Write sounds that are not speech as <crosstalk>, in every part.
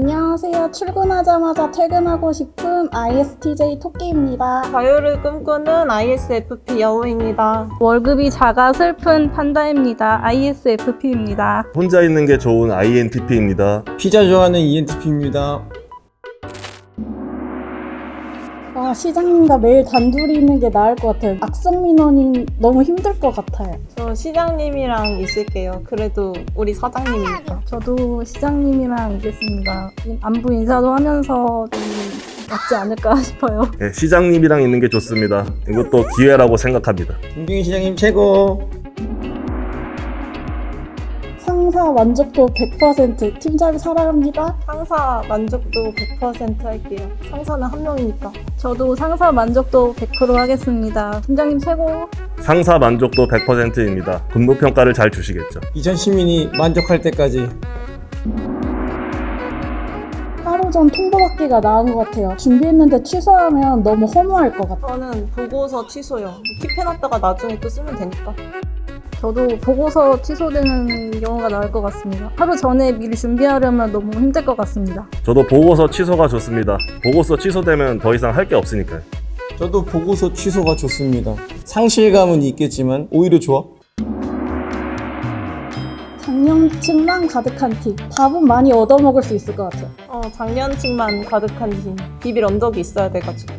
안녕하세요. 출근하자마자 퇴근하고 싶은 ISTJ 토끼입니다. 자유를 꿈꾸는 ISFP 여우입니다. 월급이 작아 슬픈 판다입니다. ISFP입니다. 혼자 있는 게 좋은 INTP입니다. 피자 좋아하는 ENTP입니다. 아, 시장님과 매일 단둘이 있는 게 나을 것 같아요. 악성 민원이 너무 힘들 것 같아요. 저 시장님이랑 있을게요. 그래도 우리 사장님이니까. 저도 시장님이랑 있겠습니다. 안부 인사도 하면서 좀 낫지 않을까 <laughs> 싶어요. 네, 시장님이랑 있는 게 좋습니다. 이것도 기회라고 생각합니다. 김경희 시장님 최고. 상사 만족도 100%, 팀장님 사랑합니다. 상사 만족도 100% 할게요. 상사는 한 명이니까. 저도 상사 만족도 100% 하겠습니다. 팀장님 최고. 상사 만족도 100%입니다. 근무 평가를 잘 주시겠죠. 이전 시민이 만족할 때까지 하루 전 통보받기가 나은 것 같아요. 준비했는데 취소하면 너무 허무할 것 같아요. 저는 보고서 취소요. 킵해놨다가 나중에 또 쓰면 되니까. 저도 보고서 취소되는 경우가 나을 것 같습니다. 하루 전에 미리 준비하려면 너무 힘들 것 같습니다. 저도 보고서 취소가 좋습니다. 보고서 취소되면 더 이상 할 게 없으니까요. 저도 보고서 취소가 좋습니다. 상실감은 있겠지만 오히려 좋아. 작년층만 가득한 팀. 밥은 많이 얻어먹을 수 있을 것 같아요. 어, 작년층만 가득한 팀. 비빌 언덕이 있어야 돼가지고.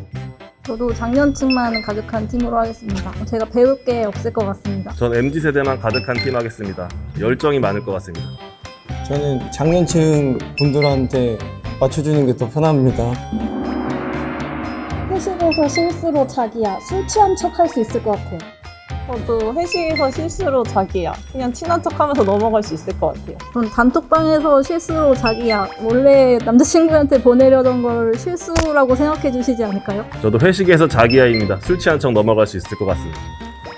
저도 작년층만 가득한 팀으로 하겠습니다. 제가 배울 게 없을 것 같습니다. 전 MZ세대만 가득한 팀 하겠습니다. 열정이 많을 것 같습니다. 저는 장년층 분들한테 맞춰주는 게 더 편합니다. 회식에서 실수로 자기야 술 취한 척 할 수 있을 것 같아요. 저도 회식에서 실수로 자기야. 그냥 친한 척 하면서 넘어갈 수 있을 것 같아요. 전 단톡방에서 실수로 자기야 원래 남자친구한테 보내려던 걸 실수라고 생각해 주시지 않을까요? 저도 회식에서 자기야입니다. 술 취한 척 넘어갈 수 있을 것 같습니다.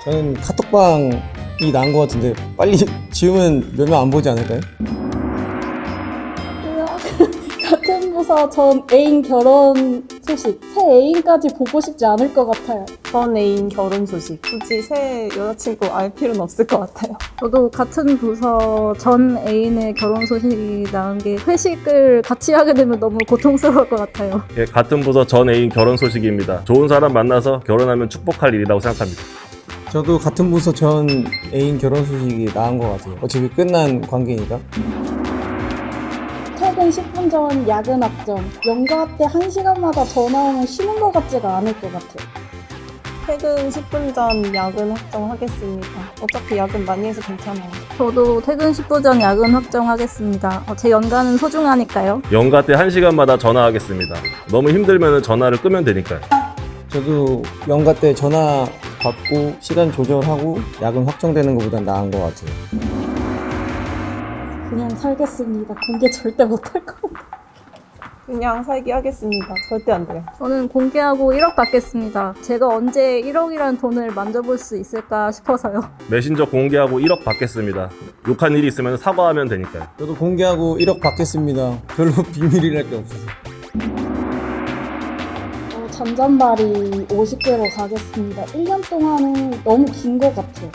저는 카톡방이 나은 것 같은데 빨리 <laughs> 지우면 몇 명 안 보지 않을까요? <laughs> 같은 부서 전 애인 결혼 소식. 새 애인까지 보고 싶지 않을 것 같아요. 전 애인 결혼 소식. 굳이 새 여자친구 알 필요는 없을 것 같아요. 저도 같은 부서 전 애인의 결혼 소식이 나온 게 회식을 같이 하게 되면 너무 고통스러울 것 같아요. 예, 같은 부서 전 애인 결혼 소식입니다. 좋은 사람 만나서 결혼하면 축복할 일이라고 생각합니다. 저도 같은 부서 전 애인 결혼 소식이 나은 것 같아요. 어차피 끝난 관계니까. 퇴근 10분 전 야근 확정. 연가 때 1시간마다 전화 오면 쉬는 것 같지가 않을 것 같아요. 퇴근 10분 전 야근 확정하겠습니다. 어차피 야근 많이 해서 괜찮아요. 저도 퇴근 10분 전 야근 확정하겠습니다. 어, 제 연가는 소중하니까요. 연가 때 1시간마다 전화하겠습니다. 너무 힘들면 전화를 끄면 되니까요. 저도 연가 때 전화 받고 시간 조절하고 야근 확정되는 것보단 나은 것 같아요. 그냥 살겠습니다. 공개 절대 못할 것 같아요. 그냥 살기 하겠습니다. 절대 안 돼요. 저는 공개하고 1억 받겠습니다. 제가 언제 1억이라는 돈을 만져볼 수 있을까 싶어서요. 메신저 공개하고 1억 받겠습니다. 욕한 일이 있으면 사과하면 되니까요. 저도 공개하고 1억 받겠습니다. 별로 <laughs> 비밀이랄 게 없어서. 어, 잔잔바리 50개로 가겠습니다. 1년 동안은 너무 긴 것 같아요.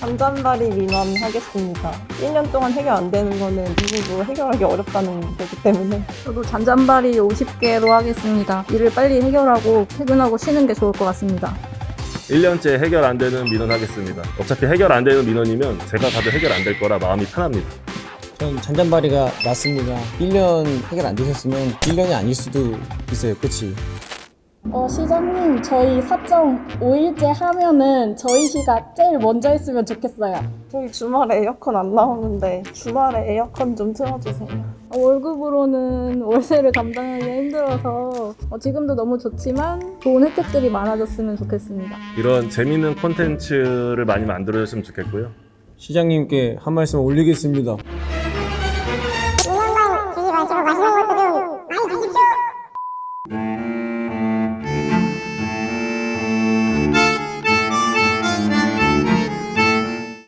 잔잔바리 민원 하겠습니다. 1년 동안 해결 안 되는 거는 누구도 해결하기 어렵다는 거기 때문에 저도 잔잔바리 50개로 하겠습니다. 일을 빨리 해결하고 퇴근하고 쉬는 게 좋을 것 같습니다. 1년째 해결 안 되는 민원 하겠습니다. 어차피 해결 안 되는 민원이면 제가 가도 해결 안 될 거라 마음이 편합니다. 전 잔잔바리가 낫습니다. 1년 해결 안 되셨으면 1년이 아닐 수도 있어요. 그치? 어, 시장님, 저희 사정 5일째 하면은 저희 시가 제일 먼저 했으면 좋겠어요. 저희 주말에 에어컨 안 나오는데 주말에 에어컨 좀 틀어주세요. 어, 월급으로는 월세를 감당하기 힘들어서 어, 지금도 너무 좋지만 좋은 혜택들이 많아졌으면 좋겠습니다. 이런 재밌는 콘텐츠를 많이 만들어줬으면 좋겠고요. 시장님께 한 말씀 올리겠습니다.